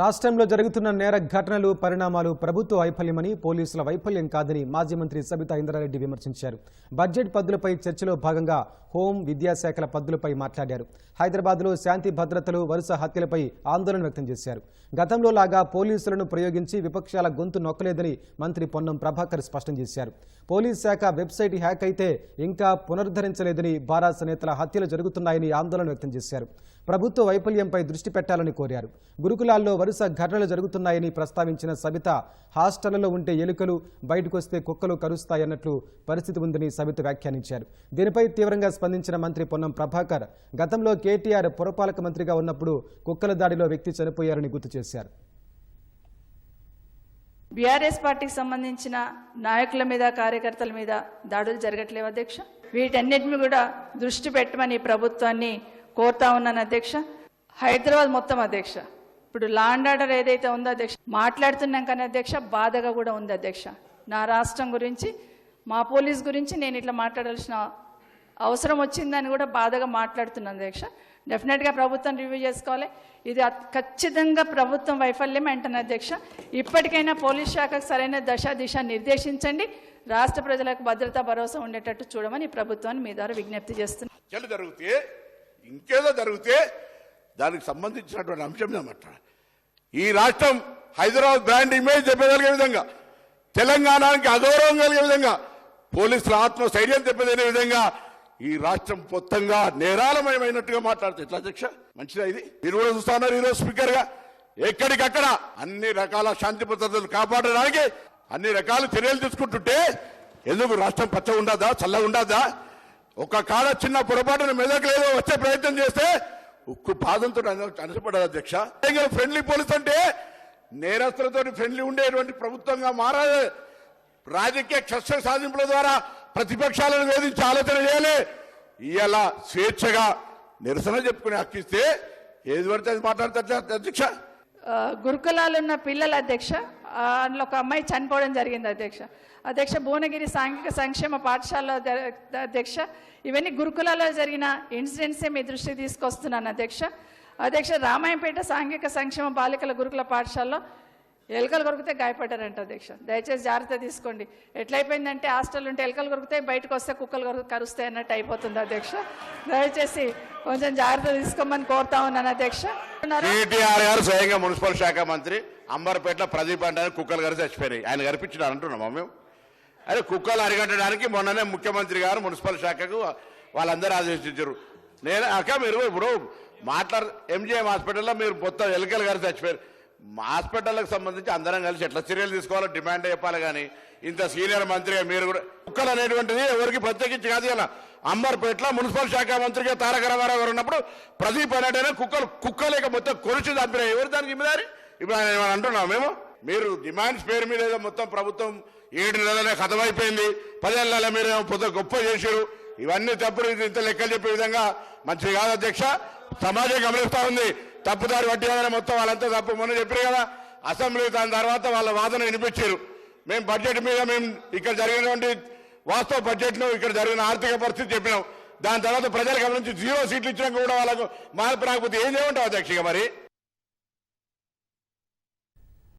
రాష్ట్రంలో జరుగుతున్న నేర ఘటనలు పరిణామాలు ప్రభుత్వ వైఫల్యమని పోలీసుల వైఫల్యం కాదని మాజీ మంత్రి సబితా ఇంద్రారెడ్డి విమర్శించారు. బడ్జెట్ పద్దులపై చర్చలో భాగంగా హోం విద్యాశాఖల పద్దులపై మాట్లాడారు. హైదరాబాద్లో శాంతి భద్రతలు వరుస హత్యలపై ఆందోళన వ్యక్తం చేశారు. గతంలో లాగా పోలీసులను ప్రయోగించి విపక్షాల గొంతు నొక్కలేదని మంత్రి పొన్నం ప్రభాకర్ స్పష్టం చేశారు. పోలీస్ శాఖ వెబ్సైట్ హ్యాక్ అయితే ఇంకా పునరుద్ధరించలేదని బారాస నేతల హత్యలు జరుగుతున్నాయని ఆందోళన వ్యక్తం చేశారు. ప్రభుత్వ వైఫల్యంపై దృష్టి పెట్టాలని కోరారు. గురుకులాల్లో వరుస ఘటనలు జరుగుతున్నాయని ప్రస్తావించిన సబిత హాస్టళ్ళలో ఉంటే ఎలుకలు బయటకొస్తే కుక్కలు కరుస్తాయన్నట్లు పరిస్థితి ఉందని సబిత వ్యాఖ్యానించారు. దీనిపై తీవ్రంగా స్పందించిన మంత్రి పొన్నం ప్రభాకర్ గతంలో కేటీఆర్ పురపాలక మంత్రిగా ఉన్నప్పుడు కుక్కల దాడిలో వ్యక్తి చనిపోయారని గుర్తు చేశారు. బీఆర్ఎస్ పార్టీకి సంబంధించిన నాయకుల మీద కార్యకర్తల మీద దాడులు జరగట్లేవు అధ్యక్ష? వీటన్నిటిని కూడా దృష్టి పెట్టమని ప్రభుత్వాన్ని కోరుతా ఉన్నాను అధ్యక్ష. హైదరాబాద్ మొత్తం అధ్యక్ష. ఇప్పుడు లాండ్ ఆర్డర్ ఏదైతే ఉందో అధ్యక్ష మాట్లాడుతున్నాం కానీ అధ్యక్ష బాధగా కూడా ఉంది అధ్యక్ష. నా రాష్ట్రం గురించి మా పోలీస్ గురించి నేను ఇట్లా మాట్లాడాల్సిన అవసరం వచ్చిందని కూడా బాధగా మాట్లాడుతున్నాను అధ్యక్ష. డెఫినెట్గా ప్రభుత్వం రివ్యూ చేసుకోవాలి. ఇది ఖచ్చితంగా ప్రభుత్వం వైఫల్యం అంటున్న అధ్యక్ష. ఇప్పటికైనా పోలీస్ శాఖకు సరైన దశ దిశ నిర్దేశించండి. రాష్ట్ర ప్రజలకు భద్రతా భరోసా ఉండేటట్టు చూడమని ప్రభుత్వాన్ని మీ ద్వారా విజ్ఞప్తి చేస్తున్నాను ఇంకేదో జరిగితే దానికి సంబంధించినటువంటి అంశం అన్నమాట ఈ రాష్ట్రం హైదరాబాద్ బ్రాండ్ ఇమేజ్ చెప్పగలిగే విధంగా? తెలంగాణకి అగౌరవం కలిగే విధంగా? పోలీసుల ఆత్మస్థైర్యం చెప్పదనే విధంగా? ఈ రాష్ట్రం మొత్తంగా నేరాలమయమైనట్టుగా మాట్లాడుతుంది. ఎట్లా అధ్యక్ష? మంచిదా ఇది? మీరు కూడా చూస్తున్నారు ఈరోజు స్పీకర్గా ఎక్కడికక్కడ అన్ని రకాల శాంతి భద్రతలు కాపాడడానికి అన్ని రకాల చర్యలు తీసుకుంటుంటే ఎందుకు రాష్ట్రం పచ్చ ఉండదా చల్ల ఉండదా ఒక కాడ చిన్న పొరపాటున మెదక్ లేదో వచ్చే ప్రయత్నం చేస్తే ఉక్కు పాదంతో అనసపడదు అధ్యక్ష. ఫ్రెండ్లీ పోలీస్ అంటే నేరస్తులతో ఫ్రెండ్లీ ఉండేటువంటి ప్రభుత్వంగా మారాలి. రాజకీయ కక్ష సాధింపుల ద్వారా ప్రతిపక్షాలను వేధించి ఆలోచన చేయాలి. ఇలా స్వేచ్ఛగా నిరసన చెప్పుకునే హక్కిస్తే ఏది పడితే అది మాట్లాడతారు అధ్యక్ష. గురుకులాలున్న పిల్లల అధ్యక్ష అందులో ఒక అమ్మాయి చనిపోవడం జరిగింది అధ్యక్ష. అధ్యక్ష భువనగిరి సాంఘిక సంక్షేమ పాఠశాలలో అధ్యక్ష ఇవన్నీ గురుకులాల్లో జరిగిన ఇన్సిడెంట్సే మీ దృష్టికి తీసుకొస్తున్నాను అధ్యక్ష. అధ్యక్ష రామాయంపేట సాంఘిక సంక్షేమ బాలికల గురుకుల పాఠశాలలో ఎలుకలు కొరికితే గాయపడ్డారంట అధ్యక్ష. దయచేసి జాగ్రత్త తీసుకోండి. ఎట్లయిపోయిందంటే హాస్టల్ ఉంటే ఎలుకలు కొరికితే బయటకు వస్తే కుక్కలు కొరకు కరుస్తాయి అన్నట్టు అయిపోతుంది అధ్యక్ష. దయచేసి కొంచెం జాగ్రత్త తీసుకోమని కోరుతా ఉన్నాను అధ్యక్ష. కేటీఆర్ గారు స్వయంగా మున్సిపల్ శాఖ మంత్రి అంబర్పేటలో ప్రదీప్ అంటే కుక్కలు గారు చచ్చిపోయినాయి. ఆయన కనిపించినారు అంటున్నాం మేము. అదే కుక్కలు అరిగట్టడానికి మొన్ననే ముఖ్యమంత్రి గారు మున్సిపల్ శాఖకు వాళ్ళందరూ ఆదేశించారు. నేను అక్క మీరు ఇప్పుడు మాట్లాడు ఎంజిఎం హాస్పిటల్లో మీరు మొత్తం ఎలకలు గారు చచ్చిపోయారు హాస్పిటల్కి సంబంధించి అందరం కలిసి ఎట్లా చర్యలు తీసుకోవాలో డిమాండ్ చెప్పాలి కానీ ఇంత సీనియర్ మంత్రిగా మీరు కూడా కుక్కలు అనేటువంటిది ఎవరికి ప్రత్యేకించి కాదు ఇలా. అంబర్పేటలో మున్సిపల్ శాఖ మంత్రిగా తారక రామారావు గారు ఉన్నప్పుడు ప్రదీప్ అనేటైనా కుక్కలు కుక్కలేక మొత్తం కొలిచి చంపినాయి. ఎవరు దానికి జిమ్మదారి ఇప్పుడు ఆయన ఏమైనా అంటున్నాం మేము? మీరు డిమాండ్స్ పేరు మీద ఏదో మొత్తం ప్రభుత్వం ఏడు నెలలే కథమైపోయింది. పదేళ్ళ నెలల మీరు పొద్దు గొప్ప చేశారు ఇవన్నీ తప్పుడు ఇంత లెక్కలు చెప్పే విధంగా మంచిది కాదు అధ్యక్ష. సమాజం గమనిస్తా ఉంది. తప్పుదారి వడ్డీ మొత్తం వాళ్ళంతా తప్పు. మొన్న చెప్పారు కదా అసెంబ్లీ దాని తర్వాత వాళ్ళ వాదన వినిపించారు. మేము బడ్జెట్ మీద మేము ఇక్కడ జరిగినటువంటి వాస్తవ బడ్జెట్ను ఇక్కడ జరిగిన ఆర్థిక పరిస్థితి చెప్పినాం. దాని తర్వాత ప్రజలు నుంచి జీరో సీట్లు ఇచ్చినాక కూడా వాళ్ళకు మార్పు రాకపోతే ఏం చేయమంటావు అధ్యక్ష మరి?